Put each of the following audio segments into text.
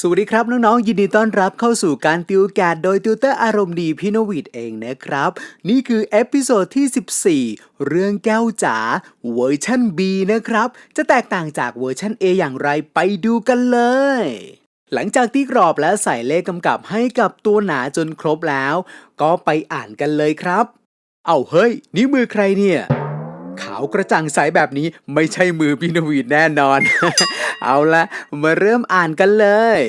สวัสดีครับน้องๆยินดีต้อนรับเข้าสู่การติวแกดโดยติวเตอร์อารมณ์ดีพี่นวิดเองนะครับ นี่คือเอพิโซดที่ 14 เรื่องแก้วจ๋าเวอร์ชัน B นะครับ จะแตกต่างจากเวอร์ชัน A อย่างไรไปดูกันเลย หลังจากที่กรอบและใส่เลขกำกับให้กับตัวหนาจนครบแล้ว ก็ไปอ่านกันเลยครับ เอาเฮ้ยนี่มือใครเนี่ย ขาวกระจ่างใสแบบนี้ไม่ใช่มือพี่นวีดแน่นอน เอาละมาเริ่มอ่านกันเลย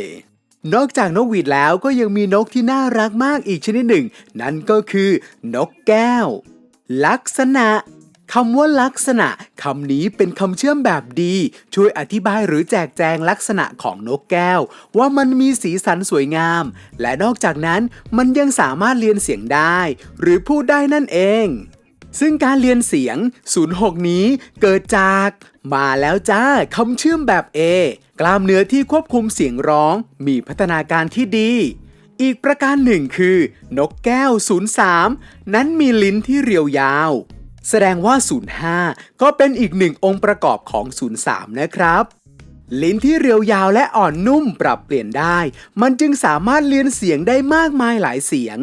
นอกจากนกหวีดแล้วก็ยังมีนกที่น่ารักมากอีกชนิดหนึ่ง นั่นก็คือนกแก้ว ลักษณะคำว่าลักษณะคำนี้เป็นคำเชื่อมแบบดี ช่วยอธิบายหรือแจกแจงลักษณะของนกแก้ว ว่ามันมีสีสันสวยงาม และนอกจากนั้นมันยังสามารถเรียนเสียงได้ หรือพูดได้นั่นเอง ซึ่งการเรียนเสียง 06 นี้เกิดจาก มาแล้วจ้าคำเชื่อมแบบ A กล้ามเนื้อที่ควบคุมเสียงร้อง มีพัฒนาการที่ดี อีกประการหนึ่งคือ นกแก้ว 03 นั้นมีลิ้นที่เรียวยาว แสดงว่า 05 ก็เป็นอีกหนึ่งองค์ประกอบของ 03 นะครับลิ้นที่เรียวยาวและอ่อนนุ่มปรับเปลี่ยนได้ มันจึงสามารถเลียนเสียงได้มากมายหลายเสียง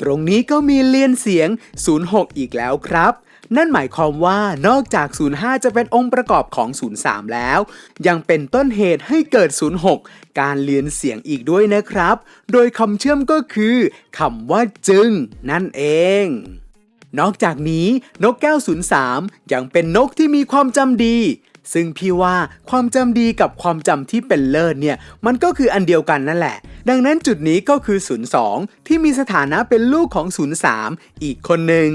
ตรงนี้ก็มีเลียนเสียง 06 อีกแล้วครับ นั่นหมายความว่านอกจาก 05 จะเป็นองค์ประกอบของ 03 แล้ว ยังเป็นต้นเหตุให้เกิด 06 การเลียนเสียงอีกด้วยนะครับ โดยคำเชื่อมก็คือคำว่าจึง นั่นเองนอกจากนี้นกแก้ว 03 ยังเป็นนกที่มีความจำดี ซึ่งพี่ว่าความจำดีกับความจำที่เป็นเลิศเนี่ยมันก็คืออันเดียวกันนั่นแหละ ดังนั้นจุดนี้ก็คือ 02 ที่มีสถานะเป็นลูกของ 03 อีกคนหนึ่ง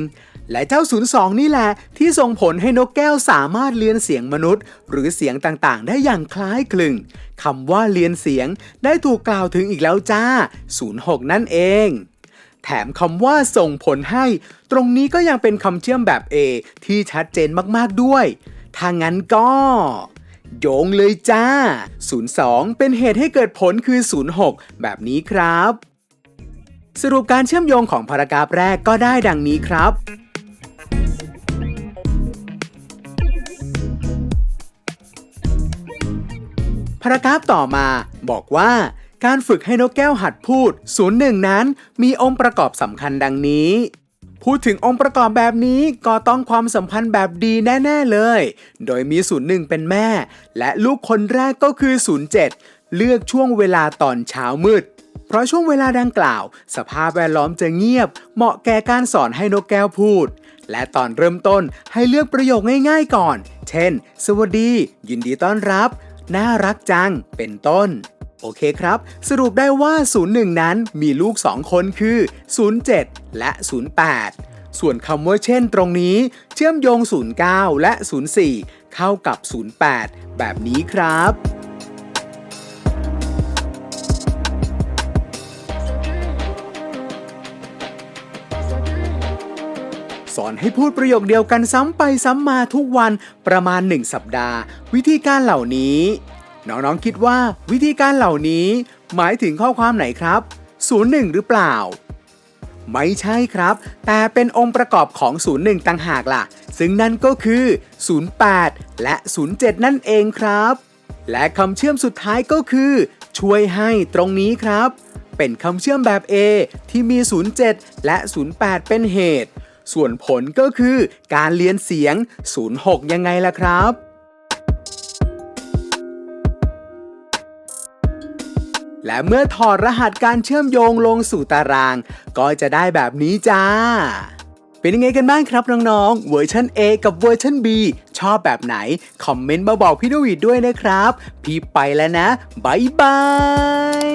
และเจ้า 02 นี่แหละ ที่ส่งผลให้นกแก้วสามารถเรียนเสียงมนุษย์ หรือเสียงต่างๆ ได้อย่างคล้ายคลึงคำว่าเรียนเสียงได้ถูกกล่าวถึงอีกแล้วจ้า 06 นั่นเอง แถมคำว่าส่งผลให้ ตรงนี้ก็ยังเป็นคำเชื่อมแบบ A ที่ชัดเจนมากๆด้วย ถ้างั้นก็ โยงเลยจ้า 02 เป็นเหตุให้เกิดผลคือ 06 แบบนี้ครับ สรุปการเชื่อมโยงของพารากราฟแรกก็ได้ดังนี้ครับพารากราฟต่อมาบอกว่าการฝึกให้นกแก้วหัดพูด 01 นั้นมีองค์ประกอบสำคัญดังนี้ พูดถึงองค์ประกอบแบบนี้ก็ต้องความสัมพันธ์แบบดีแน่ ๆเลย โดยมี01เป็นแม่ และลูกคนแรกก็คือ07เลือกช่วงเวลาตอนเช้ามืด เพราะช่วงเวลาดังกล่าว สภาพแวดล้อมจะเงียบ เหมาะแก่การสอนให้นกแก้วพูด และตอนเริ่มต้นให้เลือกประโยคง่ายๆก่อน เช่น สวัสดี ยินดีต้อนรับ น่ารักจัง เป็นต้น โอเคครับ สรุปได้ว่า 01 นั้นมีลูก 2 คนคือ 07 และ 08 ส่วนคำว่าเช่นตรงนี้ เชื่อมโยง 09 และ 04 เข้ากับ 08 แบบนี้ครับสอนให้พูดประโยคเดียวกันซ้ำไปซ้ำมาทุกวันประมาณ 1 สัปดาห์ วิธีการเหล่านี้ น้องๆคิดว่าวิธีการเหล่านี้หมายถึงข้อความไหนครับ 01 หรือเปล่า ไม่ใช่ครับ แต่เป็นองค์ประกอบของ 01 ต่างหากล่ะ ซึ่งนั่นก็คือ 08 และ 07 นั่นเองครับ และคำเชื่อมสุดท้ายก็คือ ช่วยให้ตรงนี้ครับ เป็นคำเชื่อมแบบ A ที่มี 07 และ 08 เป็นเหตุ ส่วนผลก็คือการเรียนเสียง 06 ยังไงล่ะครับ และเมื่อถอดรหัสการเชื่อมโยงลงสู่ตาราง ก็จะได้แบบนี้จ้า เป็นยังไงกันบ้างครับน้องๆ เวอร์ชัน A กับเวอร์ชัน B ชอบแบบไหน คอมเมนต์มาบอกพี่นวีดด้วยนะครับ พี่ไปแล้วนะ บ๊ายบาย